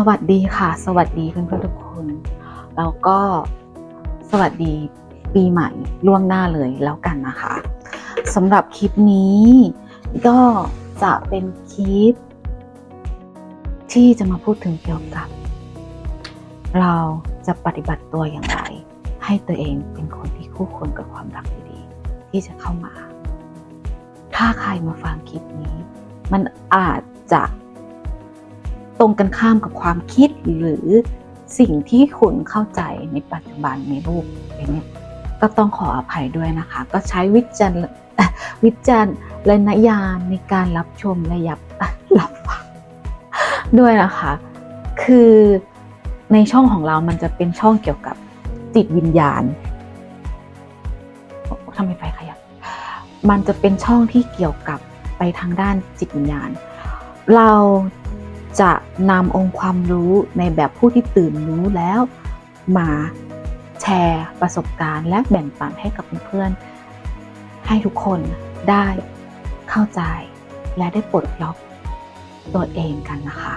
สวัสดีค่ะ สวัสดีเพื่อนๆทุกคนแล้วก็สวัสดีปีใหม่ล่วงหน้าเลยแล้วกันนะคะสำหรับคลิปนี้ก็จะเป็นคลิป ที่จะมาพูดถึงเกี่ยวกับ เราจะปฏิบัติตัวอย่างไร ให้ตัวเองเป็นคนที่คู่ควรกับความรักดีๆที่จะเข้ามา ถ้าใครมาฟังคลิปนี้ มันอาจจะ ตรงกันข้ามกับความคิดหรือสิ่งที่คุณเข้าใจในปัจจุบันในรูปอย่างเนี้ยก็ต้องขออภัยด้วยนะคะ ก็ใช้วิจารณเอ่อวิจารณญาณในการรับชมและยับรับฟังด้วยนะคะ คือในช่องของเรามันจะเป็นช่องเกี่ยวกับจิตวิญญาณทำไมไฟขยับ มันจะเป็นช่องที่เกี่ยวกับไปทางด้านจิตวิญญาณ เรา จะนำองค์ความรู้ในแบบผู้ที่ตื่นรู้แล้ว มาแชร์ประสบการณ์และแบ่งปันให้กับเพื่อนๆให้ทุกคนได้เข้าใจและได้ปลดล็อกตัวเองกันนะคะ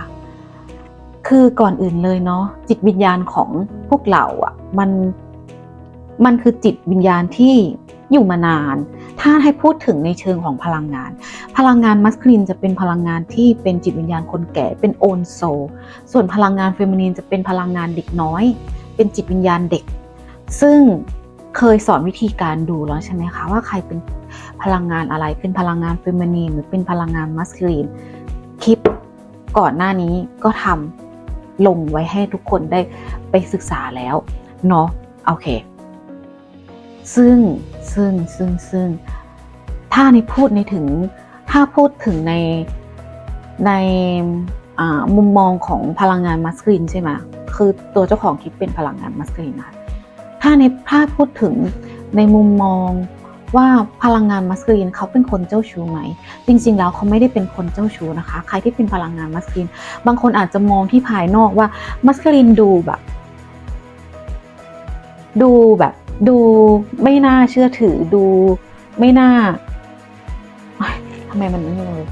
คือก่อนอื่นเลยเนาะจิตวิญญาณของพวกเราอะ่ะมันมันคือจิตวิญญาณที่ อยู่มานาน ถ้าให้พูดถึงในเชิงของพลังงาน พลังงานมัสคลีนจะเป็นพลังงานที่เป็นจิตวิญญาณคนแก่เป็นโอนโซ ส่วนพลังงานเฟมินีนจะเป็นพลังงานเด็กน้อย เป็นจิตวิญญาณเด็ก ซึ่งเคยสอนวิธีการดูแล้วใช่ไหมคะว่าใครเป็นพลังงานอะไร เป็นพลังงานเฟมินีนหรือเป็นพลังงานมัสคลีนคลิปก่อนหน้านี้ก็ทำลงไว้ให้ทุกคนได้ไปศึกษาแล้วเนาะโอเค ซึ่งซึ่งซึ่งซึ่งถ้าในพูดในถึงถ้าพูดถึงในในมุมมองของพลังงานมัสคลีนใช่ไหมคือตัวเจ้าของคลิปเป็นพลังงานมัสคลีนนะคะถ้าในถ้าพูดถึงในมุมมองว่าพลังงานมัสคลีนเขาเป็นคนเจ้าชู้ไหม จริง ๆ แล้วเขาไม่ได้เป็นคนเจ้าชู้นะคะ ใครที่เป็นพลังงานมัสคลีนบางคนอาจจะมองที่ภายนอกว่ามัสคลีนดูแบบ ดูแบบ ดูไม่น่าเชื่อถือดูไม่น่าทำไมมันนี่เลย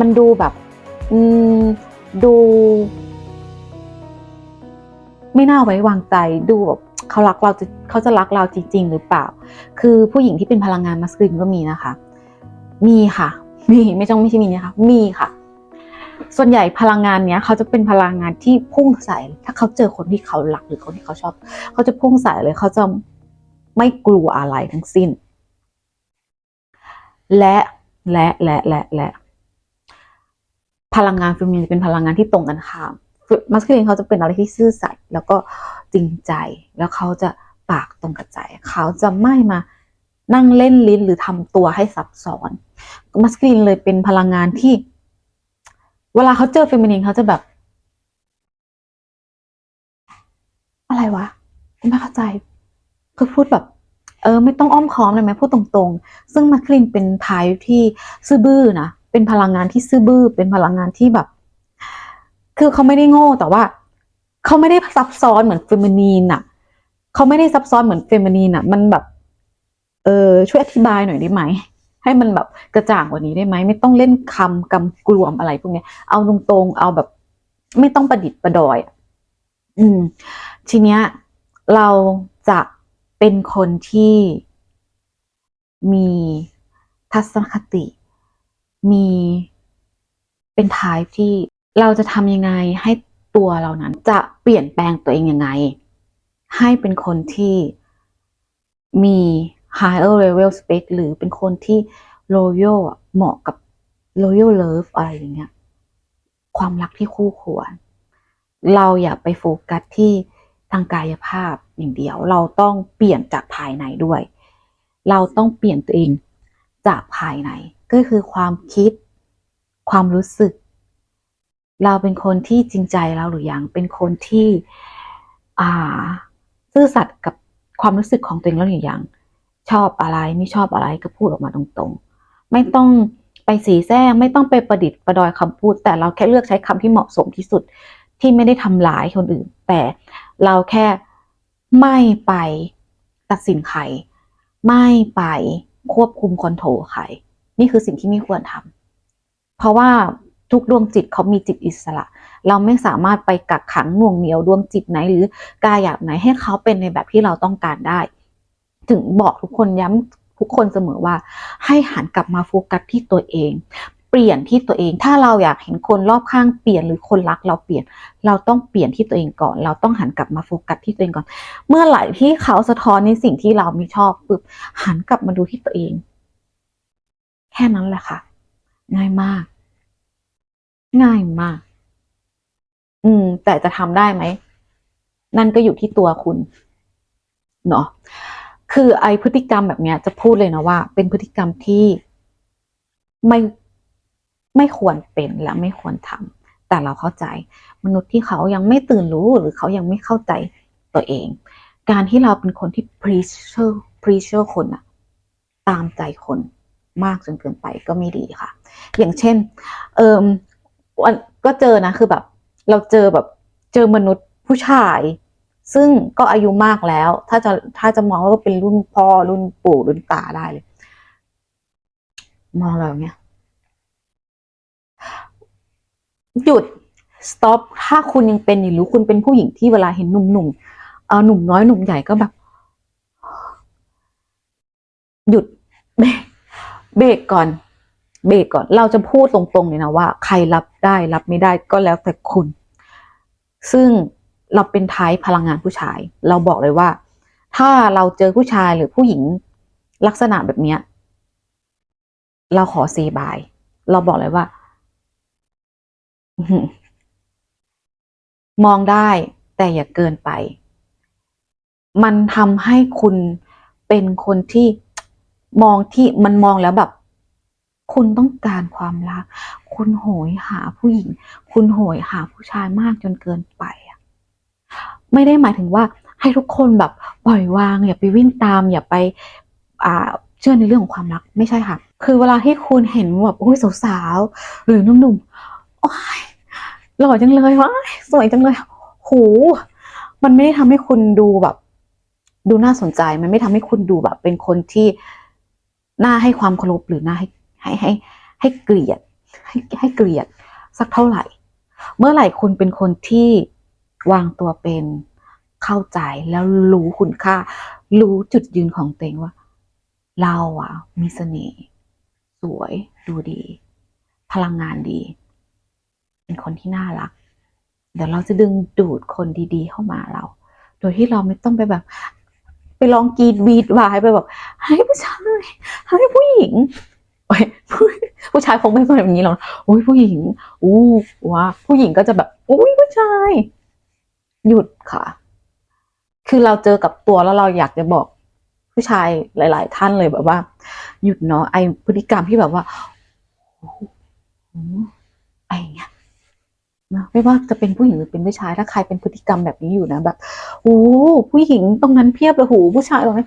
มันดูแบบ อืมดู ไม่น่าไว้วางใจดูแบบเขารักเราจะเขาจะรักเราจริง ๆ หรือเปล่า คือผู้หญิงที่เป็นพลังงานมัสคลีนก็มีนะคะ มีค่ะ มีไม่ต้องไม่ใช่มีนะคะ มีค่ะ ส่วนใหญ่พลังงานเนี้ย เขาจะเป็นพลังงานที่พุ่งใส่ถ้าเขาเจอคนที่เขารักหรือคนที่เขาชอบ เขาจะพุ่งใส่เลยเขาจะ ไม่กลัวอะไรทั้งสิ้น และและและและและพลังงานฟิมินเป็นพลังงานที่ตรงกันข้ามมัสคลีนเขาจะเป็นอะไรที่ซื่อสัตย์แล้วก็จริงใจแล้วเขาจะปากตรงกับใจ เขาจะไม่มานั่งเล่นลิ้นหรือทำตัวให้ซับซ้อนมัสคลีนเลยเป็นพลังงานที่ เวลาเขาเจอเฟมินินเขาจะแบบ อะไรวะไม่เข้าใจ คือพูดแบบเออไม่ต้องอ้อมค้อมเลยไหมพูดตรงๆ ซึ่งมัสคลีนเป็นไทป์ที่ซื่อบื้อนะเป็นพลังงานที่ซื่อบื้อ เป็นพลังงานที่แบบ คือเขาไม่ได้โง่แต่ว่าเขาไม่ได้ซับซ้อนเหมือนเฟมินีนอะเขาไม่ได้ซับซ้อนเหมือนเฟมินีนอะมันแบบ เออช่วยอธิบายหน่อยได้ไหมให้มันแบบกระจ่างกว่านี้ได้ไหมไม่ต้องเล่นคำกำกลวมอะไรพวกนี้เอาตรงๆเอาแบบ ไม่ต้องประดิษฐ์ประดอย อืม ทีเนี้ย เราจะ เป็นคนที่มีทัศนคติ มีเป็นทายที่เราจะทำยังไงให้ตัวเรานั้นจะเปลี่ยนแปลงตัวเองยังไง ให้เป็นคนที่มี higher level spec หรือเป็นคนที่ loyal เหมาะกับ loyal love อะไรอย่างเงี้ย ความรักที่คู่ควร เราอย่าไปโฟกัสที่ทางกายภาพ อย่างเดียว เราต้องเปลี่ยนจากภายในด้วย เราต้องเปลี่ยนตัวเองจากภายในก็คือความคิด ความรู้สึก เราเป็นคนที่จริงใจเราหรือยังเป็นคนที่อ่าซื่อสัตย์กับความรู้สึกของตัวเองแล้วหรือยังชอบอะไรไม่ชอบอะไรก็พูดออกมาตรงๆ ไม่ต้องไปสีแซงไม่ต้องไปประดิษฐ์ประดอยคำพูด แต่เราแค่เลือกใช้คำที่เหมาะสมที่สุดที่ไม่ได้ทำร้ายคนอื่น แต่เราแค่ ไม่ไปตัดสินใคร ไม่ไปควบคุมคอนโทรลใคร นี่คือสิ่งที่ไม่ควรทำ เพราะว่าทุกดวงจิตเขามีจิตอิสระ เราไม่สามารถไปกักขังหน่วงเหนียวดวงจิตไหน หรือกายหยาบไหนให้เขาเป็นในแบบที่เราต้องการได้ ถึงบอกทุกคนย้ำทุกคนเสมอว่าให้หันกลับมาโฟกัสที่ตัวเอง เปลี่ยนที่ตัวเอง ถ้าเราอยากเห็นคนรอบข้างเปลี่ยนหรือคนรักเราเปลี่ยน เราต้องเปลี่ยนที่ตัวเองก่อน เราต้องหันกลับมาโฟกัสที่ตัวเองก่อน เมื่อไหร่ที่เขาสะท้อนในสิ่งที่เราไม่ชอบปุ๊บหันกลับมาดูที่ตัวเอง แค่นั้นแหละค่ะ ง่ายมาก ง่ายมาก อืม แต่จะทำได้ไหม นั่นก็อยู่ที่ตัวคุณ เนาะคือไอพฤติกรรมแบบเนี้ยจะพูดเลยนะว่า เป็นพฤติกรรมที่ไม่ ไม่ควรเป็นและไม่ควรทำแต่เราเข้าใจ มนุษย์ที่เขายังไม่ตื่นรู้หรือเขายังไม่เข้าใจตัวเอง การที่เราเป็นคนที่ pressure pressure คนอะตามใจคนมากจนเกินไปก็ไม่ดีค่ะ อย่างเช่น เอิมวันก็เจอนะคือแบบ เราเจอแบบเจอมนุษย์ผู้ชาย ซึ่งก็อายุมากแล้ว ถ้าจะถ้าจะมองว่าเป็นรุ่นพ่อรุ่นปู่รุ่นตาได้เลย มองเราเงี้ย หยุด stop ถ้าคุณยังเป็นอยู่หรือคุณเป็นผู้หญิงที่เวลาเห็นหนุ่มๆเออหนุ่มน้อยหนุ่มใหญ่ก็แบบ หยุดเบรกเบรกก่อน เบรกก่อน เราจะพูดตรงๆเลยนะว่า ใครรับได้รับไม่ได้ก็แล้วแต่คุณ ซึ่งเราเป็นท้ายพลังงานผู้ชาย เราบอกเลยว่า ถ้าเราเจอผู้ชายหรือผู้หญิงลักษณะแบบเนี้ย เราขอเซบาย เราบอกเลยว่า มองได้แต่อย่าเกินไป มันทำให้คุณเป็นคนที่มองที่มันมองแล้วแบบ คุณต้องการความรัก คุณโหยหาผู้หญิง คุณโหยหาผู้ชายมากจนเกินไปอะไม่ได้หมายถึงว่าให้ทุกคนแบบปล่อยวาง อย่าไปวิ่งตาม อย่าไป อ่าเชื่อในเรื่องของความรัก ไม่ใช่ค่ะ คือเวลาที่คุณเห็นแบบโอ้ยสาวๆหรือหนุ่มๆ โอ้ยหล่อจังเลยว้ายสวยจังเลยโหมันไม่ได้ทำให้คุณดูแบบ ดูน่าสนใจ มันไม่ทำให้คุณดูแบบ เป็นคนที่น่าให้ความเคารพหรือน่าให้ให้ให้ ให้เกลียด ให้ให้เกลียด สักเท่าไหร่ เมื่อไหร่คุณเป็นคนที่วางตัวเป็นเข้าใจแล้วรู้คุณค่า รู้จุดยืนของตัวเองว่า เราอะมีเสน่ห์สวยดูดี พลังงานดี เป็นคนที่น่ารัก เดี๋ยวเราจะดึงดูดคนดีๆ เข้ามาเรา โดยที่เราไม่ต้องไปแบบ ไปลองกรีดวีดวายไปแบบให้ผู้ชายให้ผู้หญิงโอ้ยผู้ชายคงไม่เป็นแบบนี้หรอกโอ้ยผู้หญิงอู้ว้าผู้หญิงก็จะแบบอุ้ยผู้ชาย หยุดค่ะ คือเราเจอกับตัวแล้วเราอยากจะบอกผู้ชายหลาย ๆ ท่านเลยแบบว่า หยุดเนาะไอพฤติกรรมที่แบบว่าโอ้โหไอเงี้ย นะไม่ว่าจะเป็นผู้หญิงหรือเป็นผู้ชายถ้าใครเป็นพฤติกรรมแบบนี้อยู่นะแบบโอ้ผู้หญิงตรงนั้นเพียบเลยโหผู้ชายตรงนี้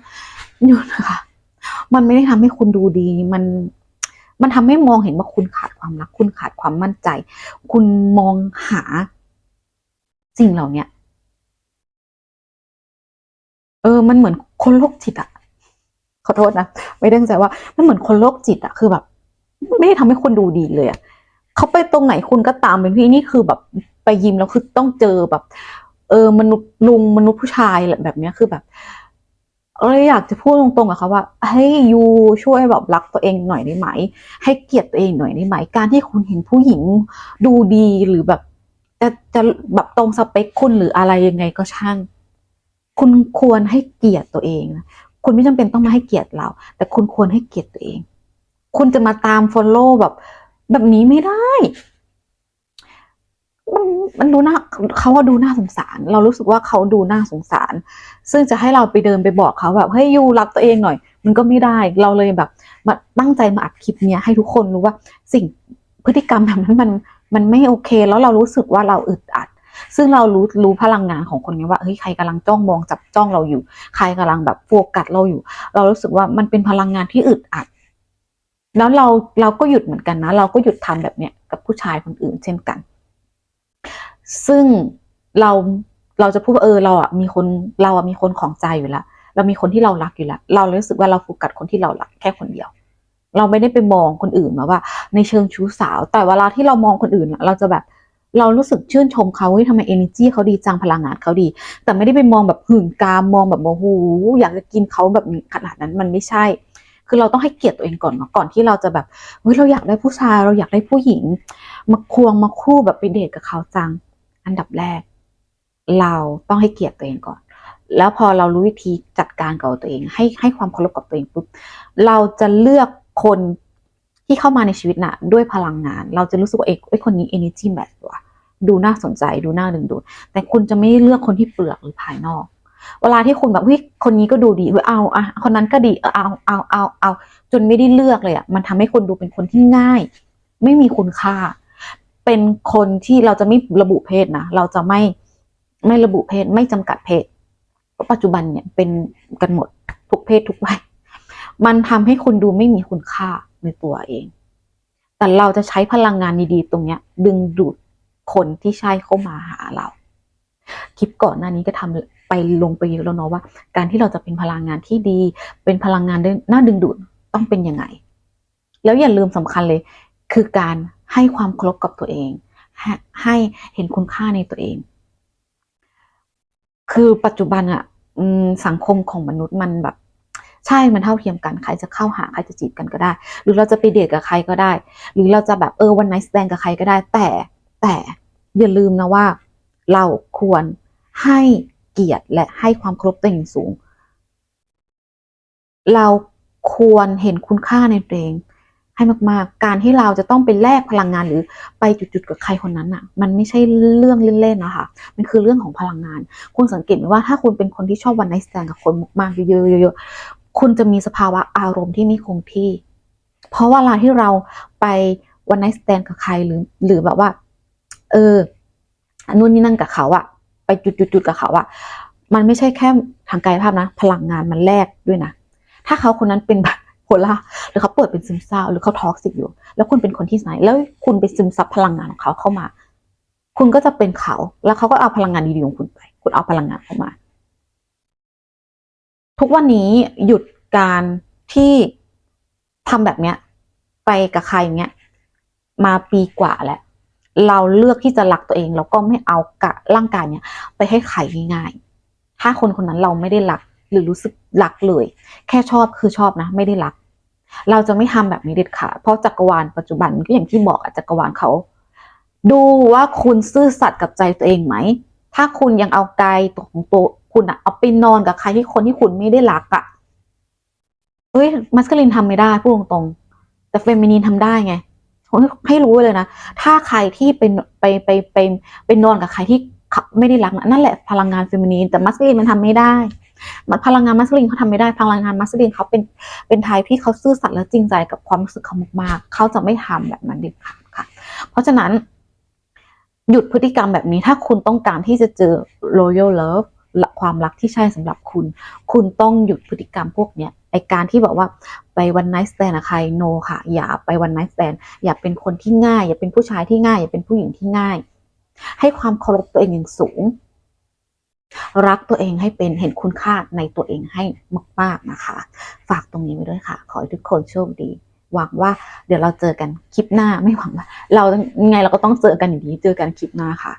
หยุดนะคะมันไม่ได้ทำให้คุณดูดีมันมันทำให้มองเห็นว่าคุณขาดความรัก คุณขาดความมั่นใจ คุณมองหาสิ่งเหล่าเนี้ยเออ มันเหมือนคนโรคจิตอะขอโทษนะ ไม่ได้ตั้งใจว่า มันเหมือนคนโรคจิตอะคือแบบ ไม่ได้ทำให้คนดูดีเลยอะ เขาไปตรงไหนคุณก็ตามเป็นพี่นี่คือแบบไปยิมแล้วคือต้องเจอแบบ เออมนุษย์ลุงมนุษย์ผู้ชายแบบเนี้ยคือแบบเลยอยากจะพูดตรงๆกับเขาว่าให้ยูช่วยแบบรักตัวเองหน่อยได้ไหม ให้เกียรติตัวเองหน่อยได้ไหม การที่คุณเห็นผู้หญิงดูดีหรือแบบจะจะแบบตรงสเปคคุณหรืออะไรยังไงก็ช่าง คุณควรให้เกียรติตัวเองนะคุณไม่จำเป็นต้องมาให้เกียรติเรา แต่คุณควรให้เกียรติตัวเอง คุณจะมาตาม follow แบบ แบบนี้ไม่ได้ มันมันดูน่าเขาว่าดูน่าสงสาร เรารู้สึกว่าเขาดูน่าสงสาร ซึ่งจะให้เราไปเดินไปบอกเขาแบบเฮ้ยยูรักตัวเองหน่อย มันก็ไม่ได้เราเลยแบบ มาตั้งใจมาอัดคลิปเนี้ยให้ทุกคนรู้ว่าสิ่งพฤติกรรมแบบนั้นมันมันไม่โอเค แล้วเรารู้สึกว่าเราอึดอัด ซึ่งเรารู้รู้พลังงานของคนนี้ว่าเฮ้ยใครกำลังจ้องมองจับจ้องเราอยู่ ใครกำลังแบบโฟกัสเราอยู่ เรารู้สึกว่ามันเป็นพลังงานที่อึดอัด แล้วเราเราก็หยุดเหมือนกันนะ เราก็หยุดทำแบบเนี้ยกับผู้ชายคนอื่นเช่นกัน ซึ่งเราเราจะพูดว่าเออเราอะมีคนเราอะมีคนของใจอยู่แล้วเรามีคนที่เรารักอยู่แล้วเรารู้สึกว่าเราโฟกัสคนที่เรารักแค่คนเดียว เราไม่ได้ไปมองคนอื่นมาว่า ในเชิงชู้สาว แต่เวลาที่เรามองคนอื่นเราจะแบบเรารู้สึกชื่นชมเขาเฮ้ยทำไม energy เขาดีจังพลังงานเขาดี แต่ไม่ได้ไปมองแบบหื่นกามมองแบบโอ้โหอยากจะกินเขาแบบขนาดนั้นมันไม่ใช่ คือเราต้องให้เกียรติตัวเองก่อนเนาะก่อนที่เราจะแบบเฮ้ยเราอยากได้ผู้ชายเราอยากได้ผู้หญิง มาควงมาคู่แบบไปเดทกับเขาจัง อันดับแรก เราต้องให้เกียรติตัวเองก่อน แล้วพอเรารู้วิธีจัดการกับตัวเอง ให้ให้ความเคารพกับตัวเองปุ๊บเราจะเลือกคนที่เข้ามาในชีวิตน่ะ ด้วยพลังงาน เราจะรู้สึกว่าเอ้ยคนนี้ energy match ว่ะดูน่าสนใจดูน่าดึงดูดแต่คุณจะไม่เลือกคนที่เปลือกหรือภายนอก เวลาที่คุณแบบเฮ้ยคนนี้ก็ดูดีเฮ้ยเอาอะคนนั้นก็ดีเออเอาเอาเอาเอาจนไม่ได้เลือกเลยอะมันทำให้คุณดูเป็นคนที่ง่าย ไม่มีคุณค่า เป็นคนที่เราจะไม่ระบุเพศนะเราจะไม่ไม่ระบุเพศไม่จำกัดเพศเพราะปัจจุบันเนี่ยเป็นกันหมดทุกเพศทุกวัยมันทำให้คุณดูไม่มีคุณค่าในตัวเอง แต่เราจะใช้พลังงานดีๆ ตรงเนี้ย ดึงดูดคนที่ใช่เข้ามาหาเรา คลิปก่อนหน้านี้ก็ทำ ไปลงไปเยอะแล้วเนาะว่า การที่เราจะเป็นพลังงานที่ดี เป็นพลังงานน่าดึงดูดต้องเป็นยังไง แล้วอย่าลืมสำคัญเลย คือการให้ความเคารพกับตัวเอง ให้เห็นคุณค่าในตัวเอง คือปัจจุบันอะสังคมของมนุษย์มันแบบ ใช่มันเท่าเทียมกันใครจะเข้าหาใครจะจีบกันก็ได้ หรือเราจะไปเดทกับใครก็ได้ หรือเราจะแบบเออวันไนแสดงกับใครก็ได้ แต่แต่อย่าลืมนะว่า เราควรให้ เกียรติและให้ความเคารพตัวเองสูง เราควรเห็นคุณค่าในตัวเองให้มากๆ การที่เราจะต้องไปแลกพลังงานหรือไปจุดๆกับใครคนนั้นอะ มันไม่ใช่เรื่องเล่นๆนะคะ มันคือเรื่องของพลังงาน คุณสังเกตไหมว่าถ้าคุณเป็นคนที่ชอบวันไนท์แสดงกับคนมากๆเยอะๆๆคุณจะมีสภาวะอารมณ์ที่ไม่คงที่ เพราะว่าเวลาที่เราไปวันไนท์สแตนกับใครหรือ หรือแบบว่า เออนนู่นนี่นั่นกับเขาอะ ไปจุดๆกับเขาอะมันไม่ใช่แค่ทางกายภาพนะ พลังงานมันแลกด้วยนะ ถ้าเขาคนนั้นเป็นแบบโพล่าหรือเขาเปิดเป็นซึมเศร้าหรือเขาท็อกซิกอยู่ แล้วคุณเป็นคนที่ไหน แล้วคุณไปซึมซับพลังงานของเขาเข้ามา คุณก็จะเป็นเขา แล้วเขาก็เอาพลังงานดีๆของคุณไป คุณเอาพลังงานเข้ามา ทุกวันนี้หยุดการที่ทำแบบเนี้ย ไปกับใครอย่างเงี้ย มาปีกว่าแล้ว เราเลือกที่จะรักตัวเองแล้วก็ไม่เอากะร่างกายเนี้ยไปให้ใครง่ายๆ ถ้าคนคนนั้นเราไม่ได้รักหรือรู้สึกรักเลย แค่ชอบคือชอบนะ ไม่ได้รัก เราจะไม่ทำแบบนี้เด็ดขาดเพราะจักรวาลปัจจุบันก็อย่างที่บอกอจักรวาลเขา ดูว่าคุณซื่อสัตย์กับใจตัวเองไหม ถ้าคุณยังเอากายตัวของตัวคุณอะเอาไปนอนกับใครที่คนที่คุณไม่ได้รักอะเฮ้ยมัสคาลินทำไม่ได้พูดตรงๆแต่เฟมินีนทำได้ไง ให้ให้รู้เลยนะ ถ้าใครที่เป็นไปไปไปไปนอนกับใครที่ไม่ได้รักนะนั่นแหละพลังงานเฟมินีนแต่มัสลินมันทำไม่ได้พลังงานมัสลินเขาทำไม่ได้พลังงานมัสลินเขาเป็นเป็นไทยที่เขาซื่อสัตย์และจริงใจกับความรู้สึกเขามากๆเขาจะไม่ทำแบบนั้นเด็ดขาดค่ะ เพราะฉะนั้น หยุดพฤติกรรมแบบนี้ถ้าคุณต้องการที่จะเจอ royal love ความรักที่ใช่สำหรับคุณ คุณต้องหยุดพฤติกรรมพวกเนี้ย อการที่บอกว่าไปวันไนท์สแตนกับใคร no ค่ะ อย่าไปวันไนท์สแตนอย่าเป็นคนที่ง่าย อย่าเป็นผู้ชายที่ง่าย อย่าเป็นผู้หญิงที่ง่าย ให้ความเคารพตัวเองอย่างสูง รักตัวเองให้เป็นเห็นคุณค่าในตัวเองให้มากๆนะคะ ฝากตรงนี้ไว้ด้วยค่ะ ขอให้ทุกคนโชคดีหวังว่าเดี๋ยวเราเจอกันคลิปหน้าไม่หวังว่า เราไงเราก็ต้องเจอกันอยู่ดีเจอกันคลิปหน้าค่ะ